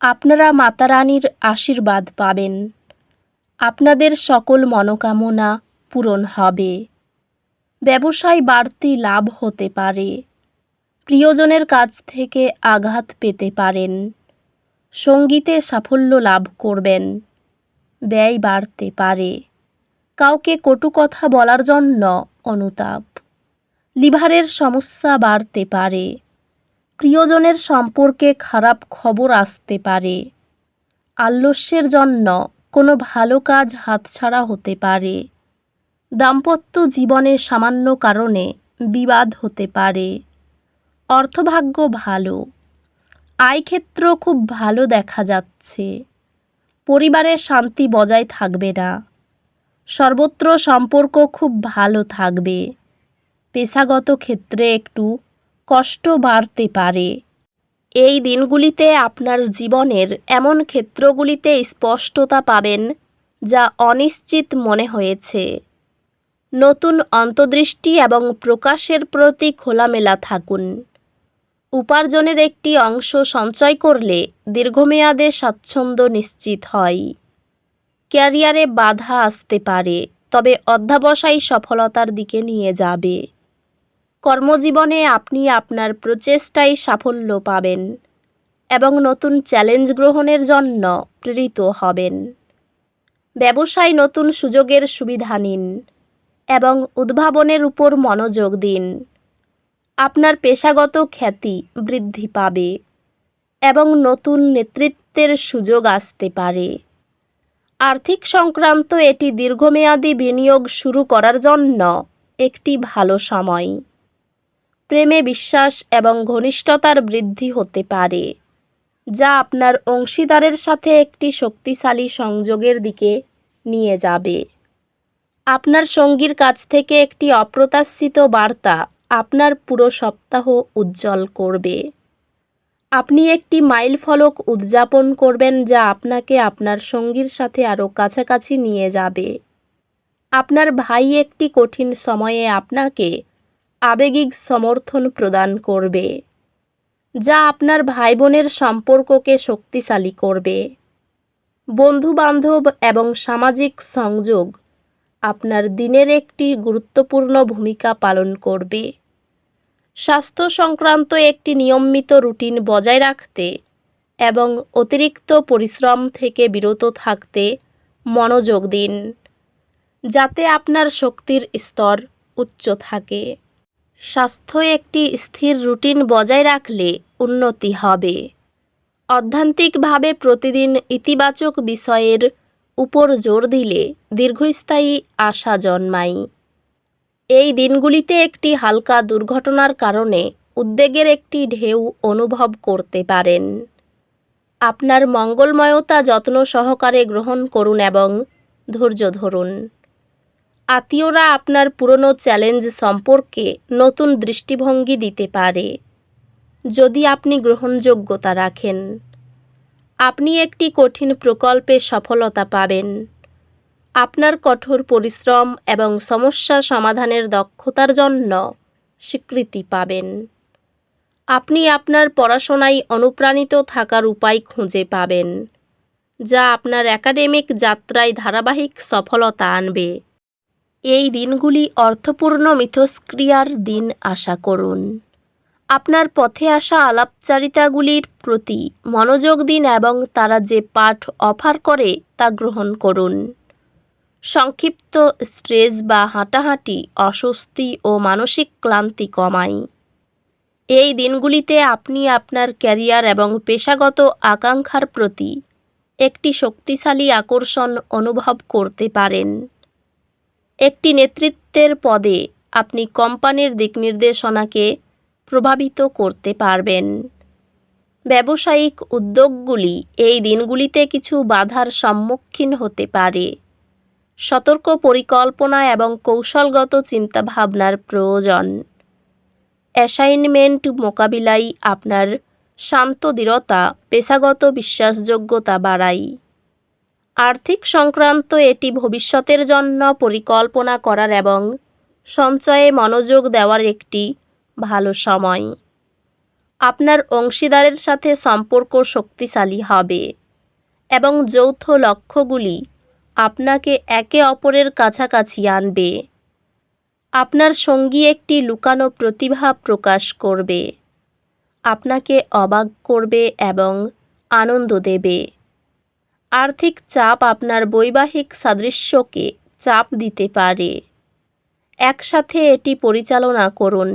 আপনারা মাতা রানীর আশীর্বাদ পাবেন। আপনাদের সকল মনোকামনা পূরণ হবে। ব্যবসায় বাড়তি লাভ হতে পারে। প্রিয়জনের কাছ থেকে আঘাত পেতে পারেন। সঙ্গীতে সাফল্য লাভ করবেন। ব্যয় বাড়তে পারে। কাউকে কটু কথা বলার জন্য অনুতাপ। লিভারের সমস্যা বাড়তে পারে। প্রিয়জনের সম্পর্কে খারাপ খবর আসতে পারে। আলস্যের জন্য কোনো ভালো কাজ হাতছাড়া হতে পারে। দাম্পত্য জীবনে সামান্য কারণে বিবাদ হতে পারে। অর্থভাগ্য ভালো। আয়ক্ষেত্র খুব ভালো দেখা যাচ্ছে। পরিবারের শান্তি বজায় থাকবে না। সর্বত্র সম্পর্ক খুব ভালো থাকবে। পেশাগত ক্ষেত্রে একটু কষ্ট বাড়তে পারে। এই দিনগুলিতে আপনার জীবনের এমন ক্ষেত্রগুলিতে স্পষ্টতা পাবেন, যা অনিশ্চিত মনে হয়েছে। নতুন অন্তর্দৃষ্টি এবং প্রকাশের প্রতি খোলামেলা থাকুন। উপার্জনের একটি অংশ সঞ্চয় করলে দীর্ঘমেয়াদে স্বাচ্ছন্দ্য নিশ্চিত হয়। ক্যারিয়ারে বাধা আসতে পারে, তবে অধ্যাবসায় সফলতার দিকে নিয়ে যাবে। কর্মজীবনে আপনি আপনার প্রচেষ্টায় সাফল্য পাবেন এবং নতুন চ্যালেঞ্জ গ্রহণের জন্য প্রেরিত হবেন। ব্যবসায় নতুন সুযোগের সুবিধা নিন এবং উদ্ভাবনের উপর মনোযোগ দিন। আপনার পেশাগত খ্যাতি বৃদ্ধি পাবে এবং নতুন নেতৃত্বের সুযোগ আসতে পারে। আর্থিক সংক্রান্ত এটি দীর্ঘমেয়াদী বিনিয়োগ শুরু করার জন্য একটি ভালো সময়। প্রেমে বিশ্বাস এবং ঘনিষ্ঠতার বৃদ্ধি হতে পারে, যা আপনার অংশীদারের সাথে একটি শক্তিশালী সংযোগের দিকে নিয়ে যাবে। আপনার সঙ্গীর কাছ থেকে একটি অপ্রত্যাশিত বার্তা আপনার পুরো সপ্তাহ উজ্জ্বল করবে। আপনি একটি মাইল ফলক উদযাপন করবেন যা আপনাকে আপনার সঙ্গীর সাথে আরও কাছাকাছি নিয়ে যাবে। আপনার ভাই একটি কঠিন সময়ে আপনাকে আবেগিক সমর্থন প্রদান করবে, যা আপনার ভাই বোনের সম্পর্ককে শক্তিশালী করবে। বন্ধুবান্ধব এবং সামাজিক সংযোগ আপনার দিনের একটি গুরুত্বপূর্ণ ভূমিকা পালন করবে। স্বাস্থ্য সংক্রান্ত একটি নিয়মিত রুটিন বজায় রাখতে এবং অতিরিক্ত পরিশ্রম থেকে বিরত থাকতে মনোযোগ দিন, যাতে আপনার শক্তির স্তর উচ্চ থাকে। স্বাস্থ্য একটি স্থির রুটিন বজায় রাখলে উন্নতি হবে। অধ্যান্তিকভাবে প্রতিদিন ইতিবাচক বিষয়ের উপর জোর দিলে দীর্ঘস্থায়ী আশা জন্মায়। এই দিনগুলিতে একটি হালকা দুর্ঘটনার কারণে উদ্বেগের একটি ঢেউ অনুভব করতে পারেন। আপনার মঙ্গলময়তা যত্ন সহকারে গ্রহণ করুন এবং ধৈর্য ধরুন। আত্মীয়রা আপনার পুরনো চ্যালেঞ্জ সম্পর্কে নতুন দৃষ্টিভঙ্গি দিতে পারে। যদি আপনি গ্রহণযোগ্যতা রাখেন, আপনি একটি কঠিন প্রকল্পে সফলতা পাবেন। আপনার কঠোর পরিশ্রম এবং সমস্যা সমাধানের দক্ষতার জন্য স্বীকৃতি পাবেন। আপনি আপনার পড়াশোনায় অনুপ্রাণিত থাকার উপায় খুঁজে পাবেন, যা আপনার একাডেমিক যাত্রায় ধারাবাহিক সফলতা আনবে। এই দিনগুলি অর্থপূর্ণ মিথস্ক্রিয়ার দিন আশা করুন। আপনার পথে আসা আলাপচারিতাগুলির প্রতি মনোযোগ দিন এবং তারা যে পাঠ অফার করে তা গ্রহণ করুন। সংক্ষিপ্ত স্ট্রেস বা হাঁটাহাঁটি অস্বস্তি ও মানসিক ক্লান্তি কমায় এই দিনগুলিতে আপনি আপনার ক্যারিয়ার এবং পেশাগত আকাঙ্ক্ষার প্রতি একটি শক্তিশালী আকর্ষণ অনুভব করতে পারেন। একটি নেতৃত্বের পদে আপনি কোম্পানির দিকনির্দেশনাকে প্রভাবিত করতে পারবেন। ব্যবসায়িক উদ্যোগগুলি এই দিনগুলিতে কিছু বাধার সম্মুখীন হতে পারে। সতর্ক পরিকল্পনা এবং কৌশলগত চিন্তাভাবনার প্রয়োজন। অ্যাসাইনমেন্ট মোকাবিলায় আপনার শান্ত দৃঢ়তা পেশাগত বিশ্বাসযোগ্যতা বাড়ায়। আর্থিক সংক্রান্ত এটি ভবিষ্যতের জন্য পরিকল্পনা করার এবং সঞ্চয়ে মনোযোগ দেওয়ার একটি ভালো সময়। আপনার অংশীদারের সাথে সম্পর্ক শক্তিশালী হবে এবং যৌথ লক্ষ্যগুলি আপনাকে একে অপরের কাছাকাছি আনবে। আপনার সঙ্গী একটি লুকানো প্রতিভা প্রকাশ করবে। আপনাকে অবাক করবে এবং আনন্দ দেবে। আর্থিক চাপ আপনার বৈবাহিক সাদৃশ্যকে চাপ দিতে পারে। একসাথে এটি পরিচালনা করুন।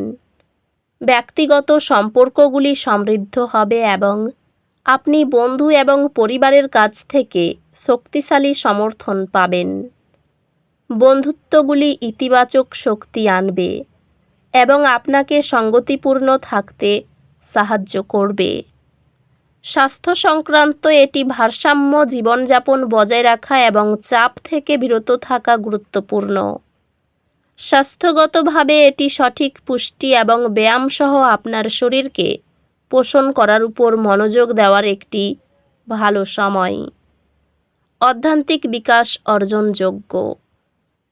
ব্যক্তিগত সম্পর্কগুলি সমৃদ্ধ হবে এবং আপনি বন্ধু এবং পরিবারের কাছ থেকে শক্তিশালী সমর্থন পাবেন। বন্ধুত্বগুলি ইতিবাচক শক্তি আনবে এবং আপনাকে সঙ্গতিপূর্ণ থাকতে সাহায্য করবে। স্বাস্থ্য সংক্রান্ত এটি ভারসাম্য জীবনযাপন বজায় রাখা এবং চাপ থেকে বিরত থাকা গুরুত্বপূর্ণ। স্বাস্থ্যগতভাবে এটি সঠিক পুষ্টি এবং ব্যায়ামসহ আপনার শরীরকে পোষণ করার উপর মনোযোগ দেওয়ার একটি ভালো সময়। অধ্যান্তিক বিকাশ অর্জনযোগ্য।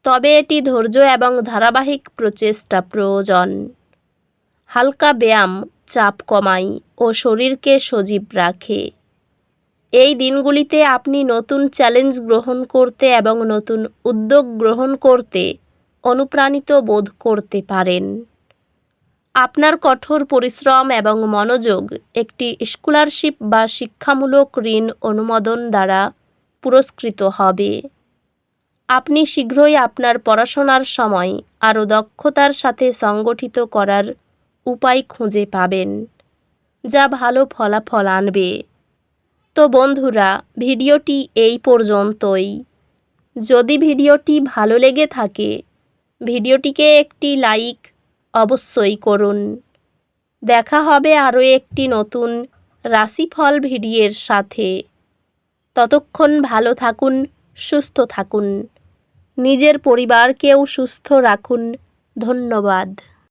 তবে এটি ধৈর্য এবং ধারাবাহিক প্রচেষ্টা প্রয়োজন। হালকা ব্যায়াম, চাপ কমায় ও শরীরকে সজীব রাখে। এই দিনগুলিতে আপনি নতুন চ্যালেঞ্জ গ্রহণ করতে এবং নতুন উদ্যোগ গ্রহণ করতে অনুপ্রাণিত বোধ করতে পারেন। আপনার কঠোর পরিশ্রম এবং মনোযোগ একটি স্কলারশিপ বা শিক্ষামূলক ঋণ অনুমোদন দ্বারা পুরস্কৃত হবে। আপনি শীঘ্রই আপনার পড়াশোনার সময় আরও দক্ষতার সাথে সংগঠিত করার উপায় খুঁজে পাবেন, যা ভালো ফলাফল আনবে। তো বন্ধুরা, ভিডিওটি এই পর্যন্তই। যদি ভিডিওটি ভালো লেগে থাকে, ভিডিওটিকে একটি লাইক অবশ্যই করুন। দেখা হবে আরও একটি নতুন রাশিফল ভিডিওর সাথে। ততক্ষণ ভালো থাকুন, সুস্থ থাকুন। নিজের পরিবারকেও সুস্থ রাখুন। ধন্যবাদ।